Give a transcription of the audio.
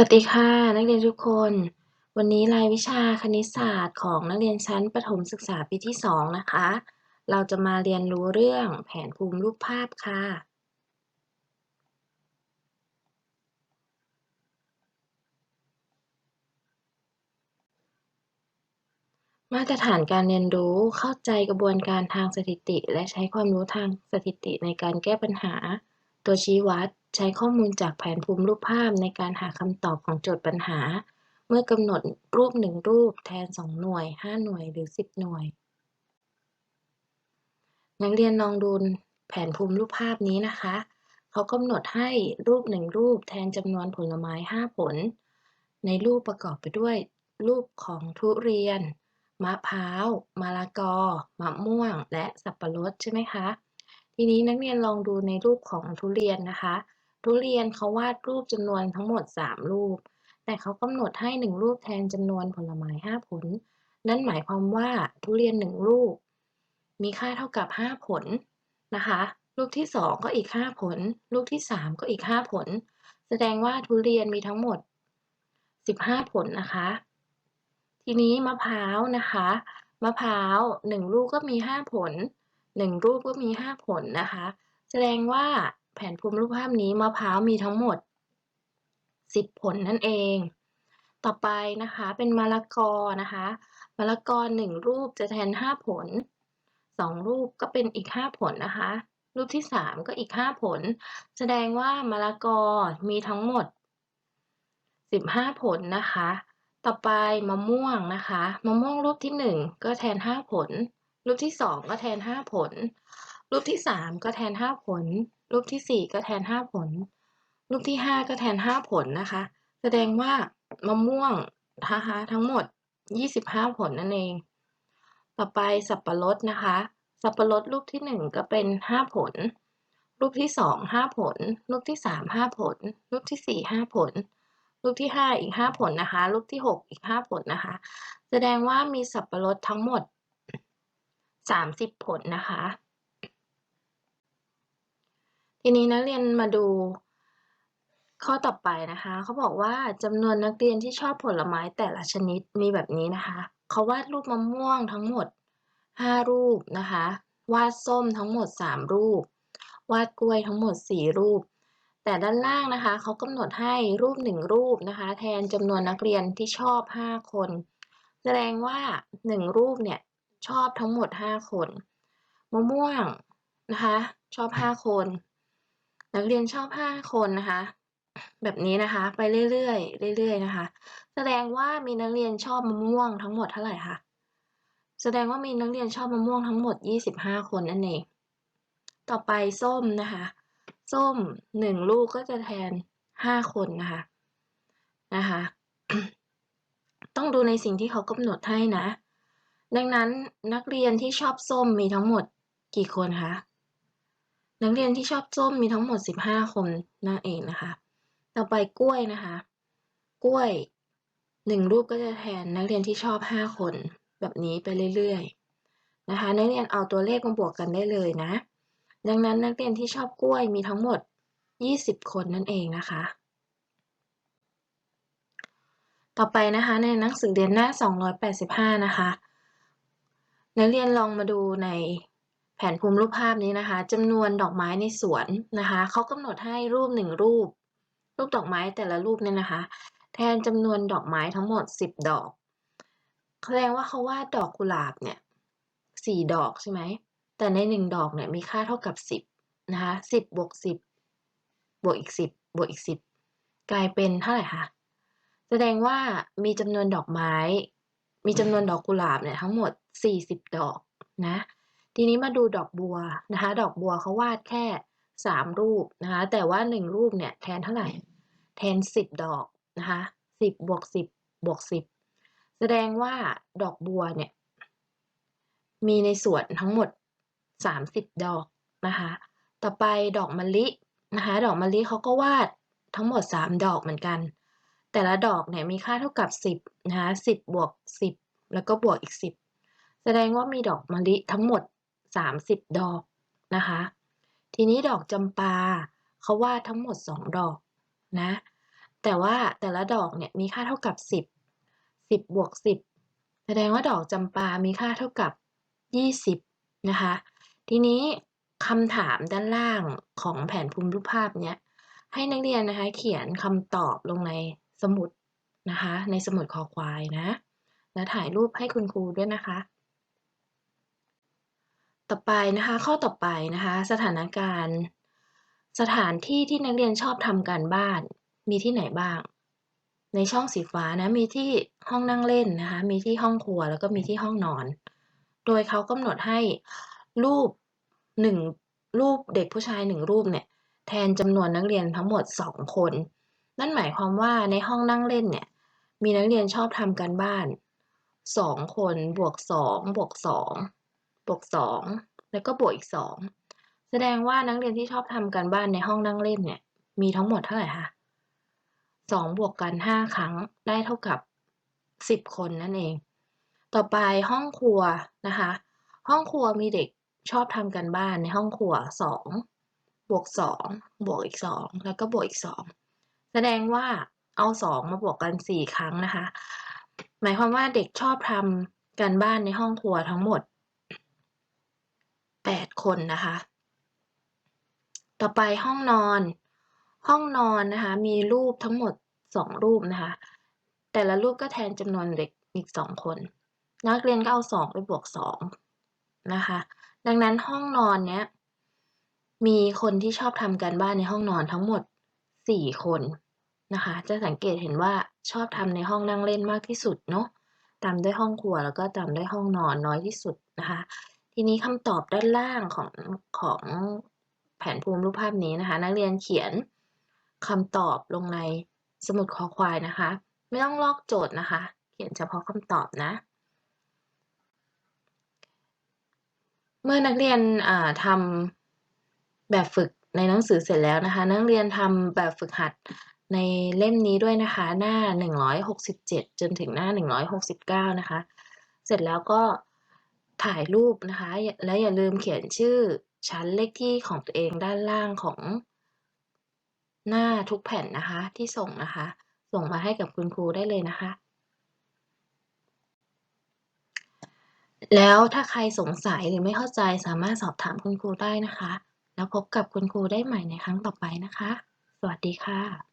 สวัสดีค่ะ นักเรียนทุกคน วันนี้รายวิชาคณิตศาสตร์ของนักเรียนชั้นประถมศึกษาปีที่ 2 นะคะ เราจะมาเรียนรู้เรื่องแผนภูมิรูปภาพค่ะ มาตรฐานการเรียนรู้เข้าใจกระบวนการทางสถิติ และใช้ความรู้ทางสถิติในการแก้ปัญหาตัวชี้วัด ใช้ข้อมูลจากแผนภูมิรูปภาพในการหาคำตอบของโจทย์ปัญหา เมื่อกำหนดรูปหนึ่งรูปแทน 2 หน่วย 5 หน่วยหรือ 10 หน่วย นักเรียนลองดูแผนภูมิรูปภาพนี้นะคะ เขากำหนดให้รูปหนึ่งรูปแทนจำนวนผลไม้ 5 ผล ในรูปประกอบไปด้วย รูปของทุเรียน มะพร้าว มะละกอ มะม่วง และสับปะรดใช่ไหมคะทีนี้นักเรียนลองดูในรูปของทุเรียนนะคะ ทุเรียนเขาวาดรูปจำนวนทั้งหมด 3 รูป แต่เขากำหนดให้ 1 รูปแทนจำนวนผลไม้ 5 ผล นั่นหมายความว่าทุเรียน 1 ลูก มีค่าเท่ากับ 5 ผลนะคะ ลูกที่ 2 ก็อีก 5 ผล ลูกที่ 3 ก็อีก 5 ผล แสดงว่าทุเรียนมีทั้งหมด 15 ผลนะคะ ทีนี้มะพร้าวนะคะ มะพร้าว 1 ลูกก็มี 5 ผล 1 รูปก็มี 5 ผลนะคะ แสดงว่า แผนภูมิรูปภาพนี้มะพร้าวมีทั้งหมด 10 ผลนั่นเอง ต่อไปนะคะเป็นมะละกอนะคะมะละกอ1รูปจะแทน 5 ผล 2 รูปก็เป็นอีก 5 ผลนะคะ รูปที่ 3 ก็อีก 5 ผล แสดงว่ามะละกอมีทั้งหมด 15 ผลนะคะ ต่อไปมะม่วงนะคะมะม่วงรูปที่ 1 ก็แทน 5 ผล รูปที่ 2 ก็แทน 5 ผล รูปที่ 3 ก็แทน 5 ผล รูปที่ 4 ก็แทน 5 ผล รูปที่ 5 ก็แทน 5 ผลนะคะ แสดงว่ามะม่วงนะคะทั้งหมด 25 ผลนั่นเอง ต่อไปสับปะรดนะคะ สับปะรดรูปที่ 1 ก็เป็น 5 ผล รูปที่ 2 5 ผล รูปที่ 3 5 ผล รูปที่ 4 5 ผล รูปที่ 5 อีก 5 ผลนะคะ รูปที่ 6 อีก 5 ผลนะคะ แสดงว่ามีสับปะรดทั้งหมด 30 ผลนะคะ ทีนี้นักเรียนมาดูข้อต่อไปนะคะ เขาบอกว่าจำนวนนักเรียนที่ชอบผลไม้แต่ละชนิดมีแบบนี้นะคะ เขาวาดรูปมะม่วงทั้งหมด 5 รูปนะคะ วาดส้มทั้งหมด 3 รูป วาดกล้วยทั้งหมด 4 รูป แต่ด้านล่างนะคะ เขากำหนดให้รูป 1 รูปนะคะ แทนจำนวนนักเรียนที่ชอบ 5 คน แสดงว่า 1 รูปเนี่ยชอบทั้งหมด 5 คน มะม่วงนะคะ ชอบ 5 คน นักเรียนชอบ 5 คนนะคะ แบบนี้นะคะ ไปเรื่อยๆเรื่อยๆนะคะ แสดงว่ามีนักเรียนชอบมะม่วงทั้งหมดเท่าไหร่คะแสดงว่ามีนักเรียนชอบมะม่วงทั้งหมด 25 คนนั่นเอง ต่อไปส้มนะคะ ส้ม 1 ลูกก็จะแทน 5 คนนะคะนะคะ ต้องดูในสิ่งที่เขากำหนดให้นะ ดังนั้นนักเรียนที่ชอบส้มมีทั้งหมดกี่คนคะ นักเรียนที่ชอบส้มมีทั้งหมด 15 คนนั่นเองนะคะ ต่อไปกล้วยนะคะ กล้วย1รูปก็จะแทนนักเรียนที่ชอบ 5 คน แบบนี้ไปเรื่อยๆนะคะ นักเรียนเอาตัวเลขมาบวกกันได้เลยนะ ดังนั้นนักเรียนที่ชอบกล้วยมีทั้งหมด 20 คนนั่นเองนะคะ ต่อไปนะคะในหนังสือเรียนหน้า 285 นะคะ นักเรียนลองมาดูใน แผนภูมิรูปภาพนี้นะคะจำนวนดอกไม้ในสวนนะคะเขากำหนดให้รูปหนึ่งรูป รูปดอกไม้แต่ละรูปเนี่ยนะคะ แทนจำนวนดอกไม้ทั้งหมด 10 ดอกแสดงว่าเขาวาดดอกกุหลาบเนี่ยสี่ดอกใช่ไหมแต่ในหนึ่งดอกเนี่ยมีค่าเท่ากับ 10นะคะ10บวก10 บวกอีก 10 บวกอีก 10 กลายเป็นเท่าไหร่คะแสดงว่ามีจำนวนดอกไม้ มีจำนวนดอกกุหลาบเนี่ยทั้งหมด 40 ดอกนะ ทีนี้มาดูดอกบัวนะคะ ดอกบัวเขาวาดแค่3รูปนะคะ แต่ว่า1รูปเนี่ยแทนเท่าไหร่ แทน10ดอกนะคะ10บวก10บวก10แสดงว่าดอกบัวเนี่ยมีในส่วนทั้งหมด 30 ดอกนะคะ ต่อไปดอกมะลินะคะ ดอกมะลิเขาก็วาดทั้งหมด 3 ดอกเหมือนกัน แต่ละดอกเนี่ยมีค่าเท่ากับ 10นะคะ10 บวก 10 แล้วก็บวกอีก 10 แสดงว่ามีดอกมะลิทั้งหมด 30 ดอกนะคะ ทีนี้ดอกจำปาเขาวาดทั้งหมด 2 ดอกนะ แต่ว่าแต่ละดอกเนี่ยมีค่าเท่ากับ 10 10บวก10 แสดงว่าดอกจำปามีค่าเท่ากับ 20 นะคะ ทีนี้คำถามด้านล่างของแผนภูมิรูปภาพเนี้ยให้นักเรียนนะคะ เขียนคำตอบลงในสมุดนะคะ ในสมุดคอควายนะ แล้วถ่ายรูปให้คุณครูด้วยนะคะ ต่อไปนะคะ ข้อต่อไปนะคะ สถานการณ์ สถานที่ที่นักเรียนชอบทำการบ้าน มีที่ไหนบ้าง ในช่องสีฟ้านะมีที่ห้องนั่งเล่นนะคะ มีที่ห้องครัวแล้วก็มีที่ห้องนอน โดยเขากำหนดให้รูปหนึ่งรูปเด็กผู้ชายหนึ่งรูปเนี่ยแทนจำนวนนักเรียนทั้งหมด 2 คน นั่นหมายความว่าในห้องนั่งเล่นเนี่ยมีนักเรียนชอบทำการบ้าน 2 คนบวก 2 บวก 2 บวก2แล้วก็บวกอีก 2 แสดงว่านักเรียนที่ชอบทำการบ้านในห้องนั่งเล่นเนี่ยมีทั้งหมดเท่าไหร่คะ2บวกกัน 5 ครั้งได้เท่ากับ 10 คนนั่นเอง ต่อไปห้องครัวนะคะ ห้องครัวมีเด็กชอบทำกันบ้านในห้องครัว 2 บวก 2 บวกอีก 2 แล้วก็บวกอีก 2 แสดงว่าเอา 2 มาบวกกัน 4 ครั้งนะคะ หมายความว่าเด็กชอบทำการบ้านในห้องครัวทั้งหมด คนนะคะ ต่อไปห้องนอน ห้องนอนนะคะ มีรูปทั้งหมด 2 รูปนะคะ แต่ละรูปก็แทนจำนวนเด็กอีก 2 คน นักเรียนก็เอา 2 ไปบวก 2 นะคะ ดังนั้นห้องนอนเนี้ยมีคนที่ชอบทำการบ้านในห้องนอนทั้งหมด 4 คนนะคะ จะสังเกตเห็นว่าชอบทำในห้องนั่งเล่นมากที่สุดเนาะตามด้วยห้องครัวแล้วก็ตามด้วยห้องนอนน้อยที่สุดนะคะ ทีนี้คำตอบด้านล่างของของแผนภูมิรูปภาพนี้นะคะ นักเรียนเขียนคำตอบลงในสมุดคอควายนะคะ ไม่ต้องลอกโจทย์นะคะ เขียนเฉพาะคำตอบนะ เมื่อนักเรียนทำแบบฝึกในหนังสือเสร็จแล้วนะคะ นักเรียนทำแบบฝึกหัดในเล่มนี้ด้วยนะคะ หน้า 167 จนถึงหน้า 169 นะคะ เสร็จแล้วก็ ถ่ายรูปนะคะ และอย่าลืมเขียนชื่อชั้นเลขที่ของตัวเองด้านล่างของ หน้าทุกแผ่นนะคะที่ส่งนะคะ ส่งมาให้กับคุณครูได้เลยนะคะ แล้วถ้าใครสงสัยหรือไม่เข้าใจสามารถสอบถามคุณครูได้นะคะ แล้วพบกับคุณครูได้ใหม่ในครั้งต่อไปนะคะ สวัสดีค่ะ